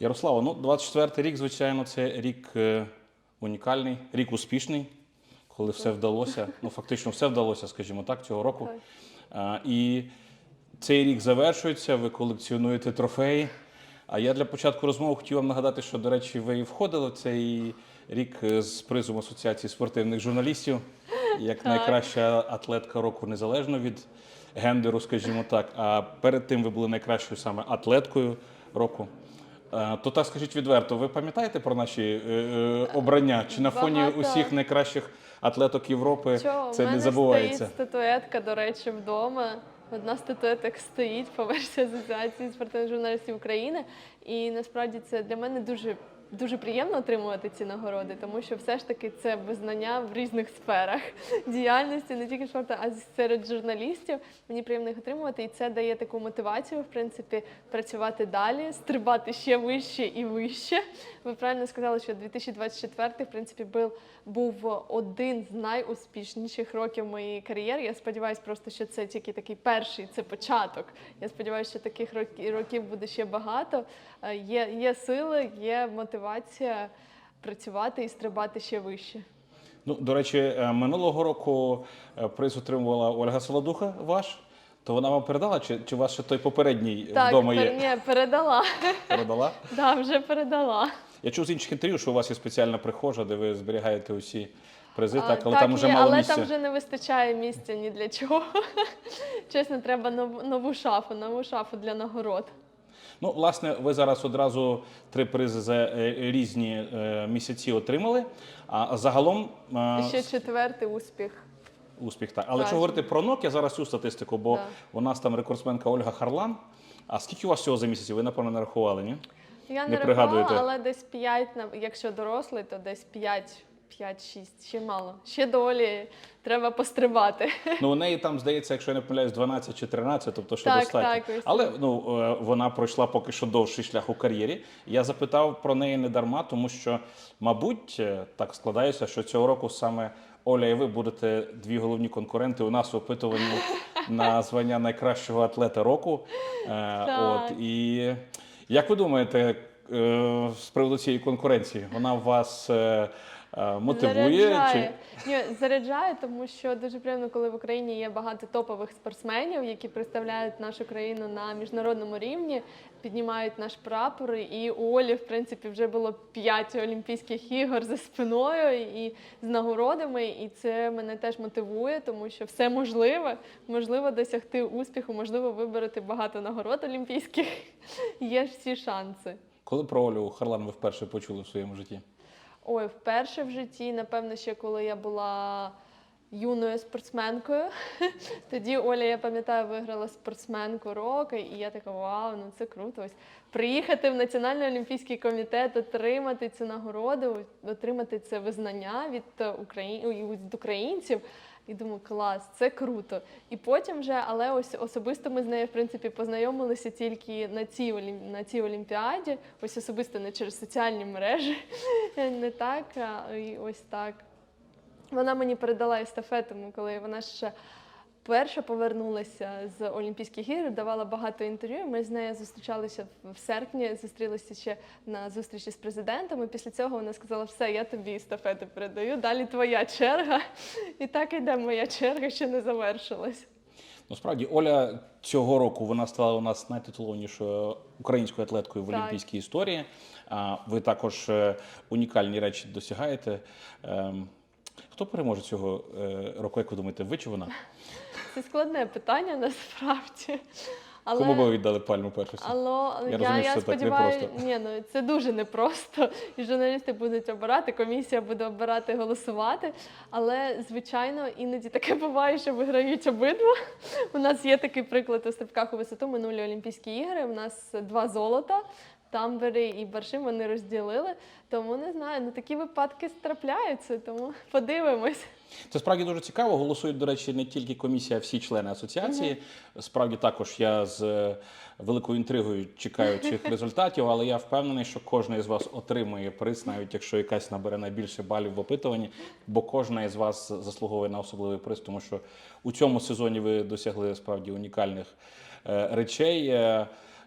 Ярослава, ну 24-й рік, звичайно, це рік е, унікальний, рік успішний, коли все вдалося. Ну, фактично, все вдалося, скажімо так, цього року. А, і цей рік завершується, ви колекціонуєте трофеї. А я для початку розмови хотів вам нагадати, що, до речі, ви входили в цей рік е, з призом Асоціації спортивних журналістів як найкраща атлетка року незалежно від гендеру, скажімо так. А перед тим ви були найкращою саме атлеткою року. Е, То так скажіть відверто, ви пам'ятаєте про наші е, е, обрання? Чи на фоні Багато. усіх найкращих атлеток Європи Чого? це не забувається? стоїть статуетка, до речі, вдома. Одна статуеток стоїть по версії Асоціації спортивних журналістів України. І насправді це для мене дуже. Дуже приємно отримувати ці нагороди, тому що все ж таки це визнання в різних сферах діяльності, не тільки спорту, а серед журналістів. Мені приємно їх отримувати, і це дає таку мотивацію, в принципі, працювати далі, стрибати ще вище і вище. Ви правильно сказали, що 2024 в принципі був, був один з найуспішніших років моєї кар'єри. Я сподіваюся, просто що це тільки такий перший, це початок. Я сподіваюся, що таких років буде ще багато. Е, Є, є сили, є мотивація працювати і стрибати ще вище. Ну, до речі, е, минулого року е, приз отримувала Ольга Солодуха ваш. То вона вам передала, чи, чи у вас ще той попередній Так, вдома є? ні, передала. Передала? Да, вже передала. Я чув з інших інтерв'ю, що у вас є спеціальна прихожа, де ви зберігаєте усі призи, А, так, але там вже мало але місця. там вже не вистачає місця ні для чого. Чесно, треба нову, нову шафу, нову шафу для нагород. Ну, власне, ви зараз одразу три призи за е, різні е, місяці отримали. А загалом е, ще четвертий успіх. успіх так. Але якщо Так. говорити про НОК, я зараз цю статистику, бо Да. у нас там рекордсменка Ольга Харлан. А скільки у вас всього за місяці? Ви напевно не рахували, ні? Я Не не, рахувала, але десь 5, якщо дорослий, то десь 5, 5-6, ще мало. Ще долі треба пострибати. Ну, у неї там, здається, якщо я не помиляюсь, 12 чи 13, тобто що Так, достатньо. так, ось Але ну, е, вона пройшла поки що довший шлях у кар'єрі. Я запитав про неї не дарма, тому що, мабуть, е, так складається, що цього року саме Оля і ви будете дві головні конкуренти у нас в опитуванні на звання найкращого атлета року. Е, От, і як ви думаєте, е, з приводу цієї конкуренції, вона вас е, мотивує? Заряджає. Ні, заряджає, тому що дуже приємно, коли в Україні є багато топових спортсменів, які представляють нашу країну на міжнародному рівні, піднімають наш прапор. І у Олі, в принципі, вже було п'ять Олімпійських ігор за спиною і з нагородами. І це мене теж мотивує, тому що все можливе, можливо досягти успіху, можливо вибороти багато нагород олімпійських. Є ж всі шанси. Коли про Олю Харлан ви вперше почули в своєму житті? Ой, вперше в житті, напевно, ще коли я була юною спортсменкою. Тоді Оля, я пам'ятаю, виграла спортсменку року, і я така, вау, ну це круто. Ось приїхати в Національний олімпійський комітет, отримати цю нагороду, отримати це визнання від України Украї... від українців. І думаю, клас, це круто. І потім вже, але ось особисто ми з нею в принципі познайомилися тільки на цій на цій олімпіаді. Ось особисто не через соціальні мережі, не так, а і ось так. Вона мені передала естафету, коли вона ще перша повернулася з Олімпійських ігор, давала багато інтерв'ю. Ми з нею зустрічалися в серпні, зустрілися ще на зустрічі з президентом. І після цього вона сказала: все, я тобі естафету передаю, далі твоя черга. І так іде моя черга, ще не завершилась. Ну, справді, Оля цього року вона стала у нас найтитулованішою українською атлеткою в Так. олімпійській історії. А ви також е, унікальні речі досягаєте. Хто переможе цього е, року, як ви думаєте, ви чи вона? Це складне питання насправді. Але... Кому би ви віддали пальму першості? Алло, Я я, розумію, я, що це так сподіваюся, ні, ну це дуже непросто. І журналісти будуть обирати, комісія буде обирати, голосувати. Але звичайно, іноді таке буває, що виграють обидва. У нас є такий приклад у стрибках у висоту минулі Олімпійські ігри. У нас два золота. Тамбери і Баршим вони розділили. Тому не знаю, ну такі випадки трапляються, тому подивимось. Це справді дуже цікаво. Голосують, до речі, не тільки комісія, а всі члени асоціації. Справді також я з е, великою інтригою чекаю цих результатів, але я впевнений, що кожен із вас отримує приз, навіть якщо якась набере найбільше балів в опитуванні, бо кожна із вас заслуговує на особливий приз, тому що у цьому сезоні ви досягли справді унікальних е, речей.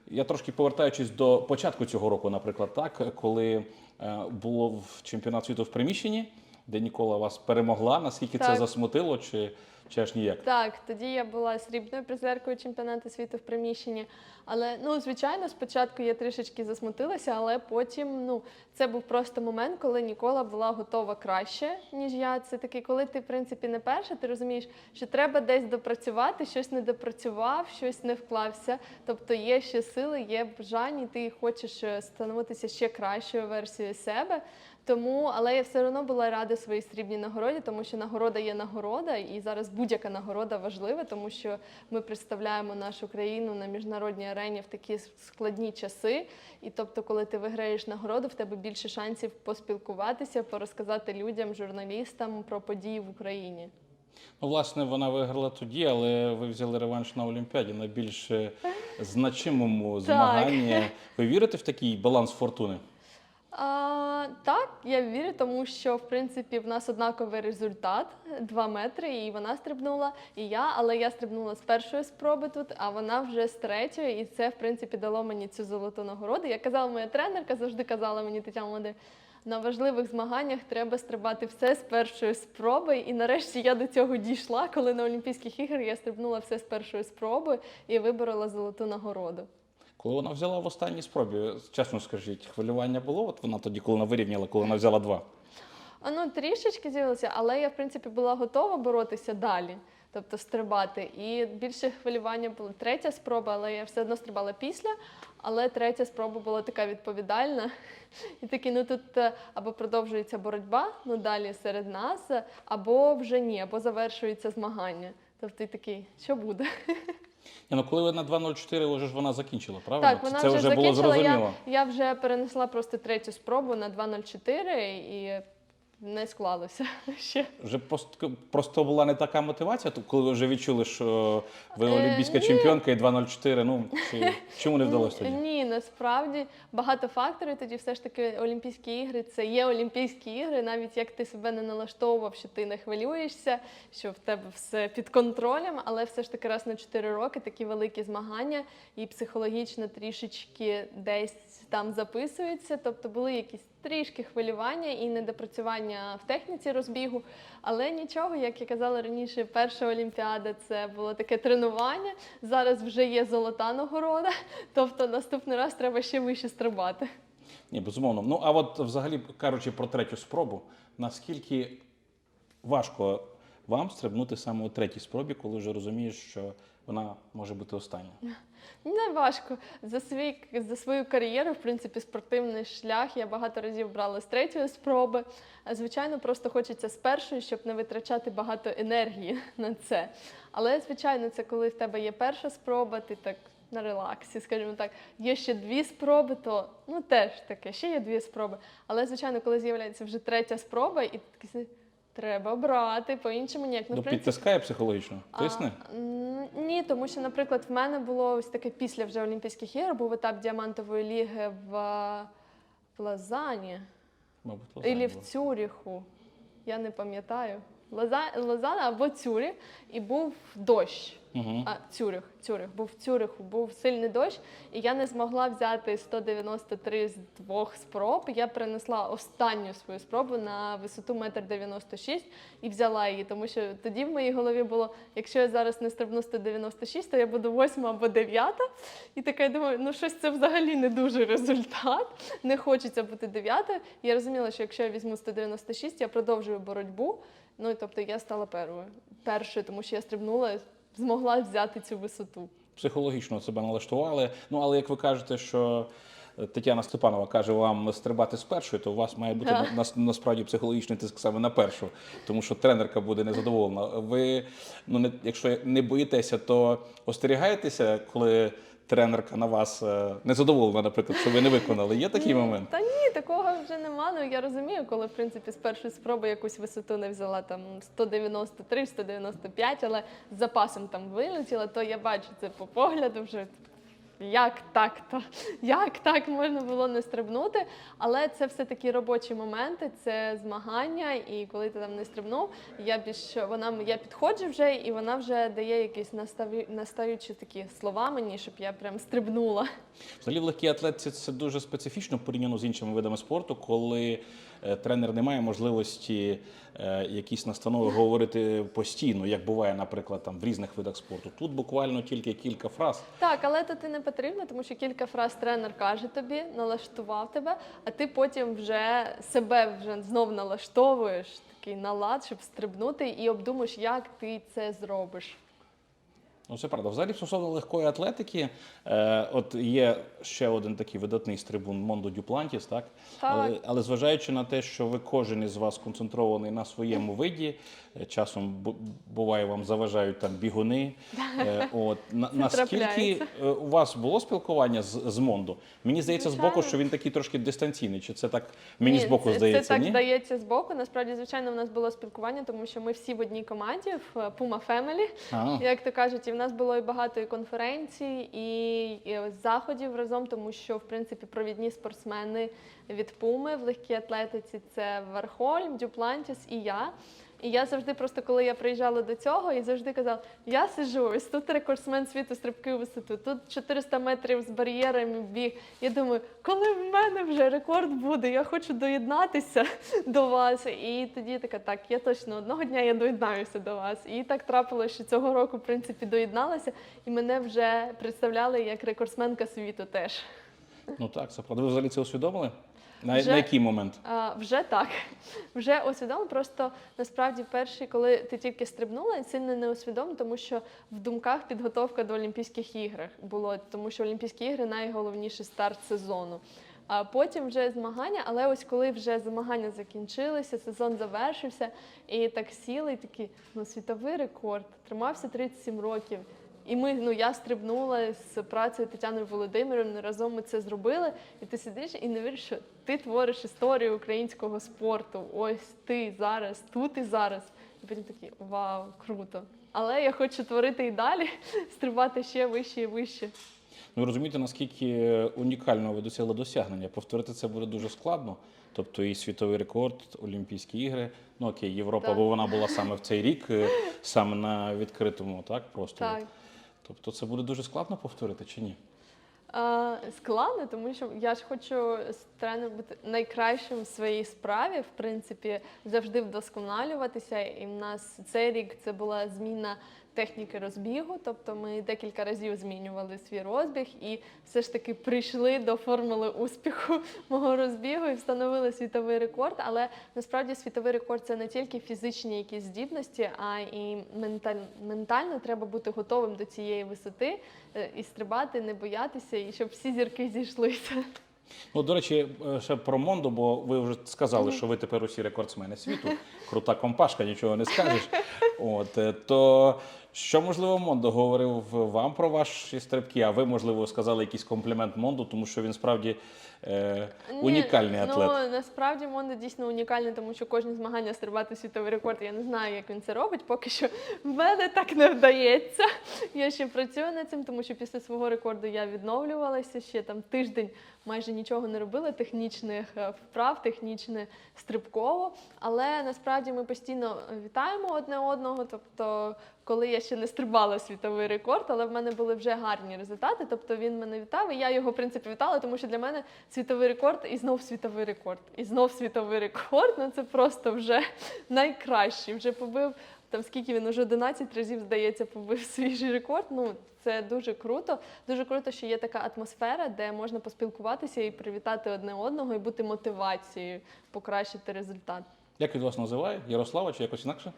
Я трошки повертаючись до початку цього року, наприклад, так, коли е, було в чемпіонат світу в приміщенні, де Нікола вас перемогла. Наскільки це засмутило, чи, чи аж ніяк? Так, тоді я була срібною призеркою чемпіонату світу в приміщенні. Але ну, звичайно, спочатку я трішечки засмутилася, але потім ну, це був просто момент, коли Нікола була готова краще, ніж я. Це такий, коли ти, в принципі, не перша, ти розумієш, що треба десь допрацювати, щось не допрацював, щось не вклався. Тобто є ще сили, є бажання, і ти хочеш е, становитися ще кращою версією себе. Тому, але я все одно була рада своїй срібній нагороді, тому що нагорода є нагорода, і зараз будь-яка нагорода важлива, тому що ми представляємо нашу країну на міжнародній арені в такі складні часи. І тобто, коли ти виграєш нагороду, в тебе більше шансів поспілкуватися, порозказати людям, журналістам про події в Україні. Ну, власне, вона виграла тоді, але ви взяли реванш на Олімпіаді на більш е, значимому змаганні. Ви вірите в такий баланс фортуни? А, так, я вірю, тому що в принципі в нас однаковий результат 2 метри, і вона стрибнула, і я, але я стрибнула з першої спроби тут, а вона вже з третьої, і це в принципі дало мені цю золоту нагороду. Я казала, моя тренерка завжди казала мені Тетяна Молоди, на важливих змаганнях треба стрибати все з першої спроби. І нарешті я до цього дійшла, коли на Олімпійських іграх я стрибнула все з першої спроби і виборола золоту нагороду. Коли вона взяла в останній спробі, чесно скажіть, хвилювання було? От вона тоді, коли вона вирівняла, коли вона взяла два. А, Ну, трішечки з'явилося, але я, в принципі, була готова боротися далі, тобто стрибати. І більше хвилювання було третя спроба, але я все одно стрибала після. Але третя спроба була така відповідальна. І такі, ну тут е, або продовжується боротьба, ну далі серед нас, або вже ні, або завершується змагання. Тобто і такий, що буде? Ні, ну коли на 2.04, вже ж вона закінчила, правильно? Так, вона це вже, вже було закінчила. зрозуміло. Я, я вже перенесла просто третю спробу на 2.04 і не склалося ще. Вже просто, просто була не така мотивація, то коли ви вже відчули, що ви Е, олімпійська ні. чемпіонка і 2.04, ну чи чому не вдалося тоді? Ні, насправді багато факторів. Тоді все ж таки Олімпійські ігри це є Олімпійські ігри, навіть як ти себе не налаштовував, що ти не хвилюєшся, що в тебе все під контролем, але все ж таки раз на 4 роки такі великі змагання і психологічно трішечки десь там записується. Тобто були якісь трішки хвилювання і недопрацювання в техніці розбігу. Але нічого, як я казала раніше, перша Олімпіада це було таке тренування. Зараз вже є золота нагорода. Тобто наступний раз треба ще вище стрибати. Ні, безумовно. Ну а от взагалі кажучи про третю спробу, наскільки важко вам стрибнути саме у третій спробі, коли вже розумієш, що вона може бути остання? Не важко. За, свій, за свою кар'єру, в принципі, спортивний шлях я багато разів брала з третьої спроби. Звичайно, просто хочеться з першої, щоб не витрачати багато енергії на це. Але, звичайно, це коли в тебе є перша спроба, ти так на релаксі, скажімо так. Є ще дві спроби, то ну теж таке, ще є дві спроби. Але, звичайно, коли з'являється вже третя спроба, і ти треба брати, по-іншому ніяк. Ну, в підтискає психологічно. Тисне? а, м, Ні, тому що, наприклад, в мене було ось таке після вже Олімпійських ігор, був етап діамантової ліги в, в Лазані Мабуть, або в. Цюріху. Я не пам'ятаю. Лоза- Лозана або Цюріх, і був дощ. Мгм. А, Цюрих, Цюрих, був в Цюриху, був сильний дощ, і я не змогла взяти 193 з двох спроб. Я принесла останню свою спробу на висоту 1,96 м і взяла її, тому що тоді в моїй голові було, якщо я зараз не стрибну 196, то я буду 8 або 9. І така я думаю, ну щось це взагалі не дуже результат. Не хочеться бути 9. Я розуміла, що якщо я візьму 196, я продовжую боротьбу. Ну і тобто я стала першою, першою, тому що я стрибнула змогла взяти цю висоту. Психологічно себе налаштували. Ну, але як ви кажете, що е, Тетяна Степанова каже вам стрибати з першої, то у вас має бути на- нас- насправді психологічний тиск саме на першу, тому що тренерка буде незадоволена. Ви, ну не якщо не боїтеся, то остерігаєтеся, коли тренерка на вас не незадоволена, наприклад, що ви не виконали. Є такий момент? Та ні, такого вже нема. Ну я розумію, коли в принципі з першої спроби якусь висоту не взяла там 193, 195, але з запасом там вилетіла, то я бачу це по погляду вже. Як так то? Як так можна було не стрибнути? Але це все такі робочі моменти, це змагання, і коли ти там не стрибнув, я більш вона я підходжу вже, і вона вже дає якісь наставі, наставючі такі слова мені, щоб я прям стрибнула. Взагалі в легкій атлетиці це дуже специфічно порівняно з іншими видами спорту, коли тренер не має можливості е, якісь настанови говорити постійно, як буває, наприклад, там в різних видах спорту. Тут буквально тільки кілька фраз. Так, але то ти не потрібно, тому що кілька фраз тренер каже тобі, налаштував тебе, а ти потім вже себе вже знов налаштовуєш такий налад, щоб стрибнути, і обдумаєш, як ти це зробиш. Ну, це правда. Взагалі, стосовно легкої атлетики, е, от є ще один такий видатний стрибун Мондо Дюплантіс, так? Так. Але, але зважаючи на те, що ви кожен із вас концентрований на своєму виді, е, часом бу- буває, вам заважають там бігуни. Е, от, на, наскільки трапляється. е, у вас було спілкування з, з Мондо? Мені здається, з боку, Звичайно. що він такий трошки дистанційний, чи це так мені Ні, з боку це, здається? Це так ні? здається з боку. Насправді, звичайно, в нас було спілкування, тому що ми всі в одній команді в е, Puma Family. А. Як то кажуть, і в нас було і багато і конференцій, і, заходів разом, тому що в принципі провідні спортсмени від Пуми в легкій атлетиці це Вархольм, Дюплантіс і я. І я завжди, просто коли я приїжджала до цього, і завжди казала: я сижу, ось тут рекордсмен світу стрибки висоту, тут 400 метрів з бар'єрами біг. Я думаю, коли в мене вже рекорд буде, я хочу доєднатися до вас. І тоді така, так, я точно одного дня я доєднаюся до вас. І так трапилося, що цього року, в принципі, доєдналася, і мене вже представляли як рекордсменка світу теж. Ну так, це правда. Ви взагалі це усвідомили? На, Вже- на який момент? А, вже так. Вже усвідомив. Просто насправді перший, коли ти тільки стрибнула, сильно не усвідомив, тому що в думках підготовка до Олімпійських ігор було, тому що Олімпійські ігри найголовніший старт сезону. А потім вже змагання, але ось коли вже змагання закінчилися, сезон завершився, і так сіли, і такі, ну, світовий рекорд, тримався 37 років. І ми, ну я стрибнула з працею Тетяною Володимирівною, разом ми це зробили. І ти сидиш і не віриш, що ти твориш історію українського спорту. Ось ти зараз, тут і зараз. І потім такі вау, круто. Але я хочу творити і далі, стрибати ще вище і вище. Ну, ви розумієте, наскільки унікального ви досягли досягнення. Повторити це буде дуже складно. Тобто і світовий рекорд, Олімпійські ігри. Ну окей, Європа, Так. бо вона була саме в цей рік, е, саме на відкритому, так? Просто. Так. Тобто це буде дуже складно повторити чи ні? А, складно, тому що я ж хочу тренером бути найкращим в своїй справі, в принципі, завжди вдосконалюватися. І в нас цей рік це була зміна техніки розбігу, тобто ми декілька разів змінювали свій розбіг і все ж таки прийшли до формули успіху мого розбігу і встановили світовий рекорд. Але насправді світовий рекорд це не тільки фізичні якісь здібності, а і менталь... ментально треба бути готовим до цієї висоти е, і стрибати, не боятися, і щоб всі зірки зійшлися. Ну, до речі, е, ще про Мондо, бо ви вже сказали, що ви тепер усі рекордсмени світу. Крута компашка, нічого не скажеш. От е, то що можливо Мондо говорив вам про ваші стрибки, а ви, можливо, сказали якийсь комплімент Монду, тому що він справді е, унікальний Ні, атлет. Ну насправді Мондо дійсно унікальний, тому що кожне змагання стрибати світовий рекорд. Я не знаю, як він це робить. Поки що в мене так не вдається. Я ще працюю над цим, тому що після свого рекорду я відновлювалася ще там тиждень. Майже нічого не робила технічних е, вправ, технічне стрибково. Але насправді ми постійно вітаємо одне одного. Тобто, коли я ще не стрибала світовий рекорд, але в мене були вже гарні результати. Тобто він мене вітав, і я його в принципі вітала, тому що для мене світовий рекорд і знов світовий рекорд. І знов світовий рекорд. Ну це просто вже найкращий. Вже побив там скільки він уже 11 разів, здається, побив свій же рекорд. Ну це дуже круто. Дуже круто, що є така атмосфера, де можна поспілкуватися і привітати одне одного, і бути мотивацією покращити результат. Як від вас називає? Ярослава чи якось інакше?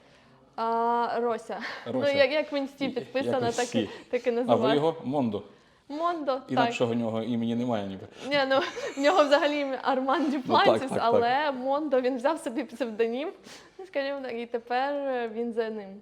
А, Рося. Рося. Ну, як, як в інсті І- підписана, якось так, і- так і А ви його Мондо. Мондо, так. Інакшого нього імені немає ніби. Ні, ну в нього взагалі ім'я Арман так, Дюплантіс, так, але Мондо він взяв собі псевдонім, ну, скажімо так, і тепер він за ним.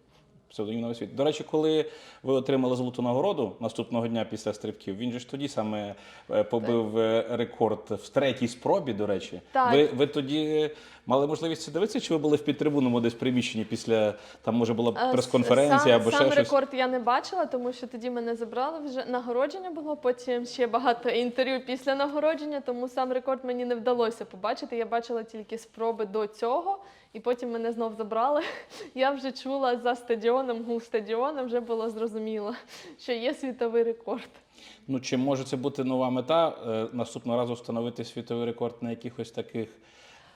Псевдонім на світ. До речі, коли ви отримали золоту нагороду наступного дня після стрибків, він же ж тоді саме е, побив е, рекорд в третій спробі, до речі. Так. Ви, ви тоді мали можливість це дивитися, чи ви були в підтрибунному десь приміщенні після там, може, була Е, прес-конференція сам, або сам ще щось? рекорд я не бачила, тому що тоді мене забрали вже нагородження було. Потім ще багато інтерв'ю після нагородження, тому сам рекорд мені не вдалося побачити. Я бачила тільки спроби до цього, і потім мене знов забрали. Я вже чула за стадіоном, гул стадіону, вже було зрозуміло, що є світовий рекорд. Ну, чи може це бути нова мета е, наступного разу встановити світовий рекорд на якихось таких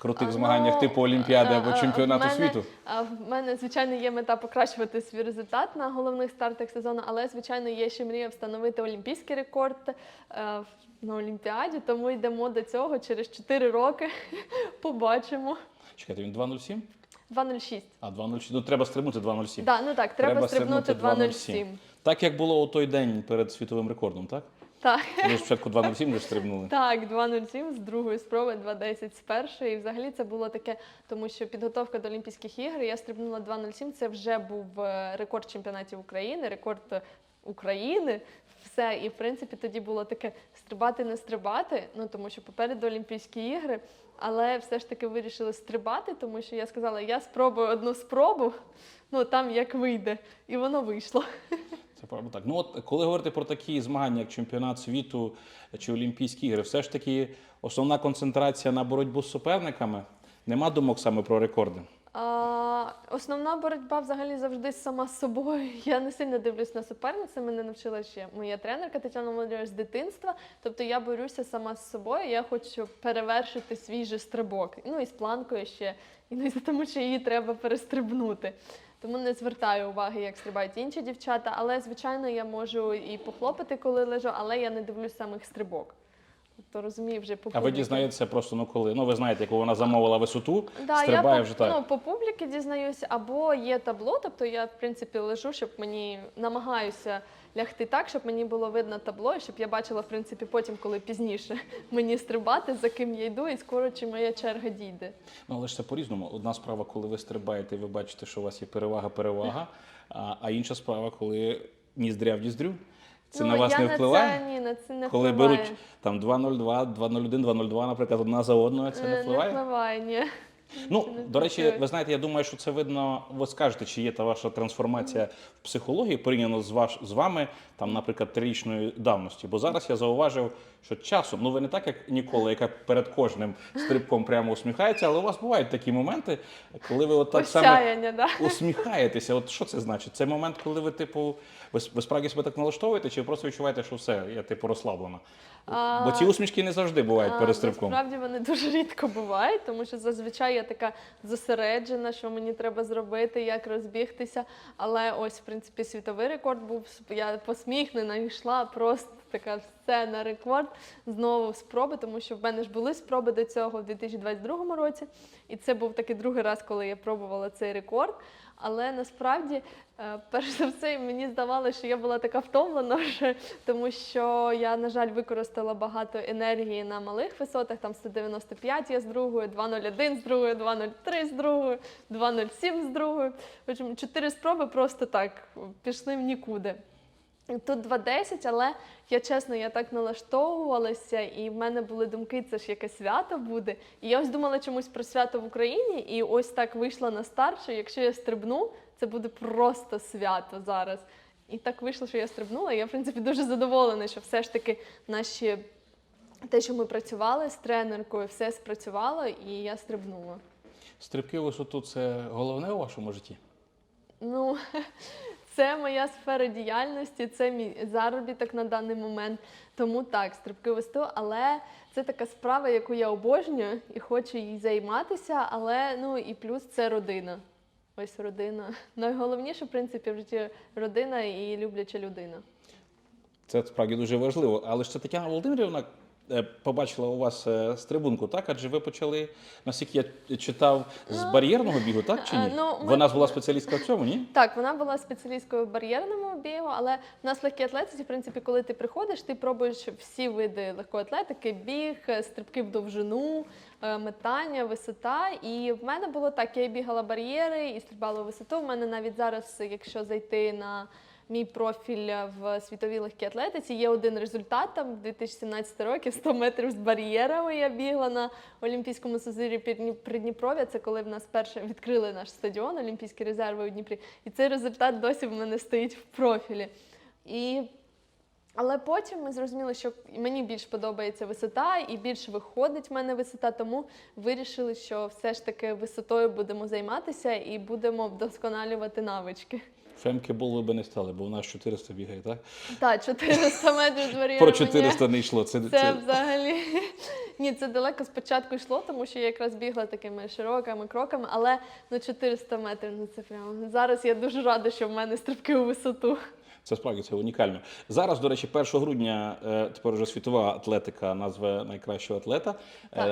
крутих змаганнях, ну, типу Олімпіади е, або е, чемпіонату світу? А в мене, звичайно, є мета покращувати свій результат на головних стартах сезону, але, звичайно, є ще мрія встановити олімпійський рекорд е, на Олімпіаді, тому йдемо до цього через 4 роки. Побачимо. Чекайте, він 2.07? 2.06. А 2.07. Ну, треба стрибнути 2.07. Да, ну так, треба, стрибнути 2.07. Так як було у той день перед світовим рекордом, так? Так. Ви ж спочатку 2.07 вже стрибнули. Так, 2.07 з другої спроби, 2.10 з першої. І взагалі це було таке, тому що підготовка до Олімпійських ігор, я стрибнула 2.07, це вже був е, рекорд чемпіонатів України, рекорд України. Все, і в принципі тоді було таке стрибати, не стрибати, ну тому що попереду Олімпійські ігри, але все ж таки вирішили стрибати, тому що я сказала, я спробую одну спробу, ну там як вийде, і воно вийшло. Це правда так. Ну от коли говорити про такі змагання, як чемпіонат світу чи Олімпійські ігри, все ж таки основна концентрація на боротьбу з суперниками. Нема думок саме про рекорди. А, основна боротьба взагалі завжди сама з собою. Я не сильно дивлюсь на суперницю. Мене навчила ще моя тренерка Тетяна Володимирівна з дитинства. Тобто я борюся сама з собою. Я хочу перевершити свій же стрибок. Ну і з планкою ще, і за тому, що її треба перестрибнути. Тому не звертаю уваги, як стрибають інші дівчата. Але звичайно я можу і похлопати, коли лежу, але я не дивлюсь самих стрибок. Тобто розумію вже по А ви дізнаєтеся просто ну коли. Ну ви знаєте, яку вона замовила висоту, Да, стрибає я вже по, так. Ну, по публіки дізнаюся, або є табло, тобто я, в принципі, лежу, щоб мені намагаюся лягти так, щоб мені було видно табло, і щоб я бачила, в принципі, потім, коли пізніше мені стрибати, за ким я йду, і скоро чи моя черга дійде. Ну, але ж це по-різному. Одна справа, коли ви стрибаєте, і ви бачите, що у вас є перевага, перевага, а, а інша справа, коли ніздря в ніздрю. Це ну, на вас не впливає? Це, ні, на це не коли впливає. беруть там 2.02, 2.01, 2.02, наприклад, одна за одною, це не Е, впливає? Не впливає, ні. Ну, до речі, ви знаєте, я думаю, що це видно, ви скажете, чи є та ваша трансформація в психології порівняно з ваш з вами, там, наприклад, трирічної давності. Бо зараз я зауважив, що часом, ну ви не так, як ніколи, яка перед кожним стрибком прямо усміхається, але у вас бувають такі моменти, коли ви от так саме да. усміхаєтеся. От що це значить? Це момент, коли ви, типу, ви, ви справді себе так налаштовуєте, чи ви просто відчуваєте, що все, я типу розслаблена? А, Бо ці усмішки не завжди бувають перед стрибком. Насправді вони дуже рідко бувають, тому що зазвичай я така зосереджена, що мені треба зробити, як розбігтися. Але ось, в принципі, світовий рекорд був. Я посміхнена йшла просто така все на рекорд. Знову спроби, тому що в мене ж були спроби до цього в 2022 році. І це був такий другий раз, коли я пробувала цей рекорд. Але насправді, е, перш за все, мені здавалося, що я була така втомлена вже, тому що я, на жаль, використала багато енергії на малих висотах, там 195 я з другої, 201 з другої, 203 з другої, 207 з другої. В чотири спроби просто так пішли в нікуди. Тут 2.10, але я чесно, я так налаштовувалася, і в мене були думки, це ж яке свято буде. І я ось думала чомусь про свято в Україні, і ось так вийшла на старт, що якщо я стрибну, це буде просто свято зараз. І так вийшло, що я стрибнула. І я, в принципі, дуже задоволена, що все ж таки наші те, що ми працювали з тренеркою, все спрацювало, і я стрибнула. Стрибки у висоту це головне у вашому житті? Ну, це моя сфера діяльності, це мій заробіток на даний момент. Тому так, стрибки весту, але це така справа, яку я обожнюю і хочу їй займатися. Але ну і плюс це родина. Ось родина. Найголовніше, в принципі, в житті родина і любляча людина. Це справді дуже важливо. Але це Тетяна Володимирівна побачила у вас е, стрибунку, так? Адже ви почали, наскільки я читав, з Ну, бар'єрного бігу, так чи ні? е, ну, ми- Вона була спеціалістка в цьому, ні? Так, вона була спеціалісткою в бар'єрному бігу, але в нас в легкій атлетиці, в принципі, коли ти приходиш, ти пробуєш всі види легкої атлетики: біг, е, стрибки в довжину, е, метання, висота. І в мене було так: я бігала бар'єри і стрибала в висоту. У мене навіть зараз, якщо зайти на Мій профіль в світовій легкій атлетиці є один результат там 2017 роки 100 метрів з бар'єрами. Я бігла на Олімпійському сузирі Придні- Придніпров'я. Це коли в нас перше відкрили наш стадіон, Олімпійські резерви у Дніпрі. І цей результат досі в мене стоїть в профілі. І але потім ми зрозуміли, що мені більш подобається висота і більш виходить в мене висота, тому вирішили, що все ж таки висотою будемо займатися і будемо вдосконалювати навички. Фемки було би не стали, бо у нас 400 бігає, так? Так, 400 метрів дворі. Про ні. 400 не йшло. Це, Це це... взагалі ні, це далеко спочатку йшло, тому що я якраз бігла такими широкими кроками, але ну 400 метрів, ну це прямо зараз я дуже рада, що в мене стрибки у висоту. Це справді це унікально. Зараз, до речі, 1 грудня е, тепер вже світова атлетика назве найкращого атлета. Е, Так.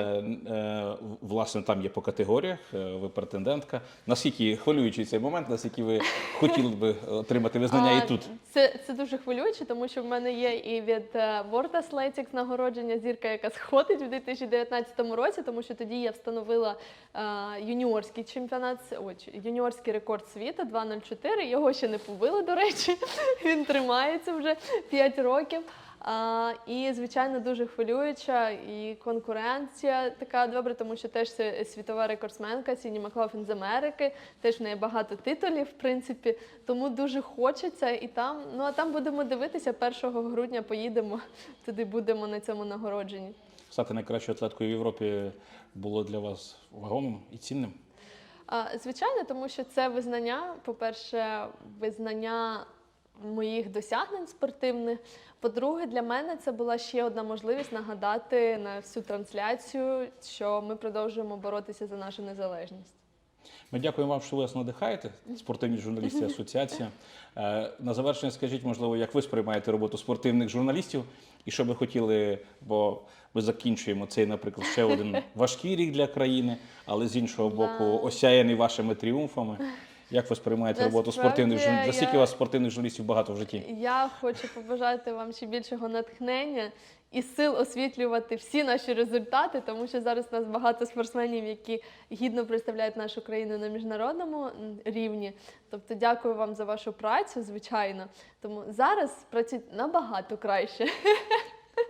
е, власне, там є по категоріях. Ви претендентка. Наскільки хвилюючий цей момент, наскільки ви хотіли би отримати визнання А, і тут? Це, це дуже хвилююче, тому що в мене є і від World Athletics нагородження зірка, яка сходить в 2019 році, тому що тоді я встановила е, юніорський чемпіонат, ой, юніорський рекорд світу 2.04. Його ще не побили, до речі. Він тримається вже 5 років. А, і, звичайно, дуже хвилююча і конкуренція така добра, тому що теж це світова рекордсменка Сіні Маклафін з Америки. Теж в неї багато титулів, в принципі. Тому дуже хочеться і там. Ну а там будемо дивитися. 1 грудня поїдемо туди, будемо на цьому нагородженні. Стати найкращою атлеткою в Європі було для вас вагомим і цінним. А, Звичайно, тому що це визнання, по-перше, визнання моїх досягнень спортивних. По-друге, для мене це була ще одна можливість нагадати на всю трансляцію, що ми продовжуємо боротися за нашу незалежність. Ми дякуємо вам, що ви нас надихаєте, спортивні журналісти асоціація. Е, На завершення скажіть, можливо, як ви сприймаєте роботу спортивних журналістів, і що би хотіли, бо ми закінчуємо цей, наприклад, ще один важкий рік для країни, але з іншого боку, осяяний вашими тріумфами. Як ви сприймаєте роботу Насправді, спортивних журналістів? я- Наскільки у вас спортивних журналістів багато в житті? Я хочу побажати вам ще більшого натхнення і сил освітлювати всі наші результати, тому що зараз у нас багато спортсменів, які гідно представляють нашу країну на міжнародному м, рівні. Тобто, дякую вам за вашу працю, звичайно. Тому зараз працюють набагато краще.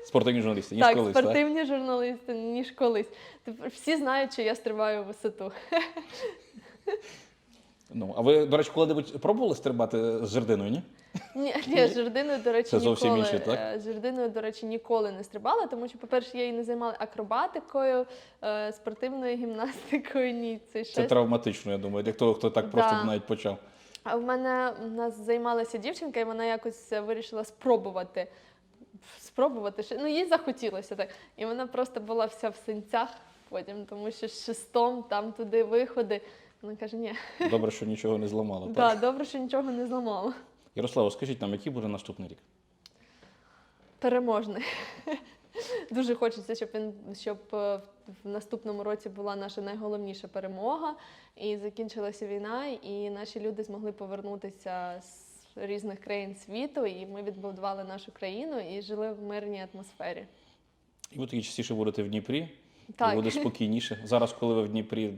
Спортивні журналісти, ніж так, колись, так? спортивні журналісти, ніж колись. Тепер всі знають, що я стрибаю в висоту. Ну, а ви, до речі, коли-небудь пробували стрибати з жердиною, ні? Ні, ні, з жердиною, до речі, Це зовсім ніколи, інше, так? е, з жердиною, до речі, ніколи не стрибала, тому що, по-перше, я її не займала акробатикою, е, спортивною гімнастикою. Ні, це Це щось. травматично, я думаю, для того, хто так просто Да. навіть почав. А в мене в нас займалася дівчинка, і вона якось е, вирішила спробувати. Спробувати ще. Ну, їй захотілося так. І вона просто була вся в синцях потім, тому що з шестом там туди виходи. Вона каже: ні, Добре, що нічого не зламало. так? да, добре, що нічого не зламала. Ярославо, скажіть нам, який буде наступний рік? переможний. Дуже хочеться, щоб він щоб е, в наступному році була наша найголовніша перемога, і закінчилася війна, і наші люди змогли повернутися з різних країн світу, і ми відбудували нашу країну і жили в мирній атмосфері. І ви тоді частіше будете в Дніпрі, Так. і буде спокійніше. Зараз, коли ви в Дніпрі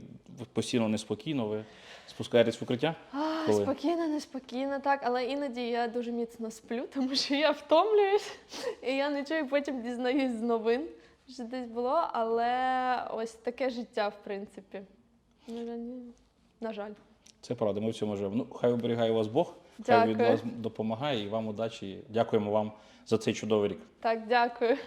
постійно неспокійно, ви спускаєтесь в укриття? А, Коли? спокійно, неспокійно, так, але іноді я дуже міцно сплю, тому що я втомлююсь, і я не чую, потім дізнаюсь з новин, що десь було, але ось таке життя, в принципі. На жаль. Це правда, ми в цьому живемо. Ну, хай оберігає вас Бог, хай від вас допомагає і вам удачі. Дякуємо вам за цей чудовий рік. Так, дякую.